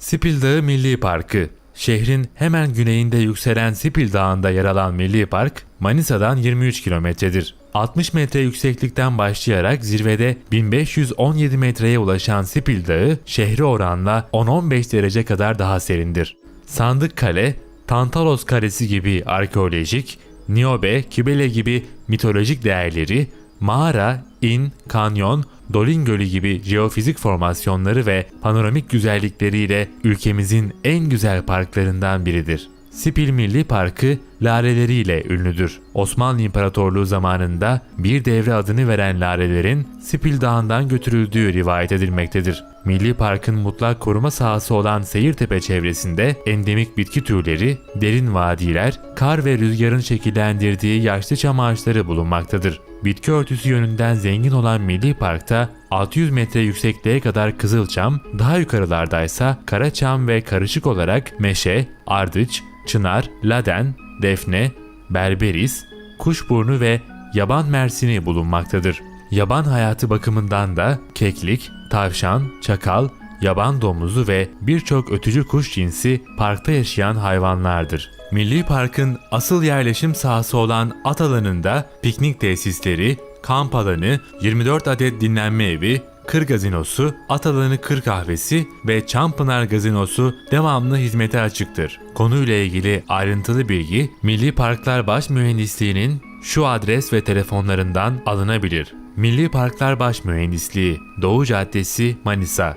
Sipil Dağı Milli Parkı Şehrin hemen güneyinde yükselen Sipil Dağı'nda yer alan Milli Park, Manisa'dan 23 kilometredir. 60 metre yükseklikten başlayarak zirvede 1517 metreye ulaşan Sipil Dağı, şehri oranla 10-15 derece kadar daha serindir. Sandık Kale, Tantalos Kalesi gibi arkeolojik, Niobe, Kibele gibi mitolojik değerleri, mağara, in, kanyon, Dolin Gölü gibi jeofizik formasyonları ve panoramik güzellikleriyle ülkemizin en güzel parklarından biridir. Sipil Milli Parkı laleleriyle ünlüdür. Osmanlı İmparatorluğu zamanında bir devre adını veren lalelerin Sipil Dağı'ndan götürüldüğü rivayet edilmektedir. Milli Park'ın mutlak koruma sahası olan Seyirtepe çevresinde endemik bitki türleri, derin vadiler, kar ve rüzgarın şekillendirdiği yaşlı çam ağaçları bulunmaktadır. Bitki örtüsü yönünden zengin olan Milli Park'ta 600 metre yüksekliğe kadar kızılçam, daha yukarılardaysa karaçam ve karışık olarak meşe, ardıç, çınar, laden, defne, berberis, kuşburnu ve yaban mersini bulunmaktadır. Yaban hayatı bakımından da keklik, tavşan, çakal, yaban domuzu ve birçok ötücü kuş cinsi parkta yaşayan hayvanlardır. Milli Park'ın asıl yerleşim sahası olan at alanında piknik tesisleri, kamp alanı, 24 adet dinlenme evi, Kır Gazinosu, At Alanı Kır Kahvesi ve Çampınar Gazinosu devamlı hizmete açıktır. Konuyla ilgili ayrıntılı bilgi Milli Parklar Baş Mühendisliği'nin şu adres ve telefonlarından alınabilir. Milli Parklar Baş Mühendisliği, Doğu Caddesi, Manisa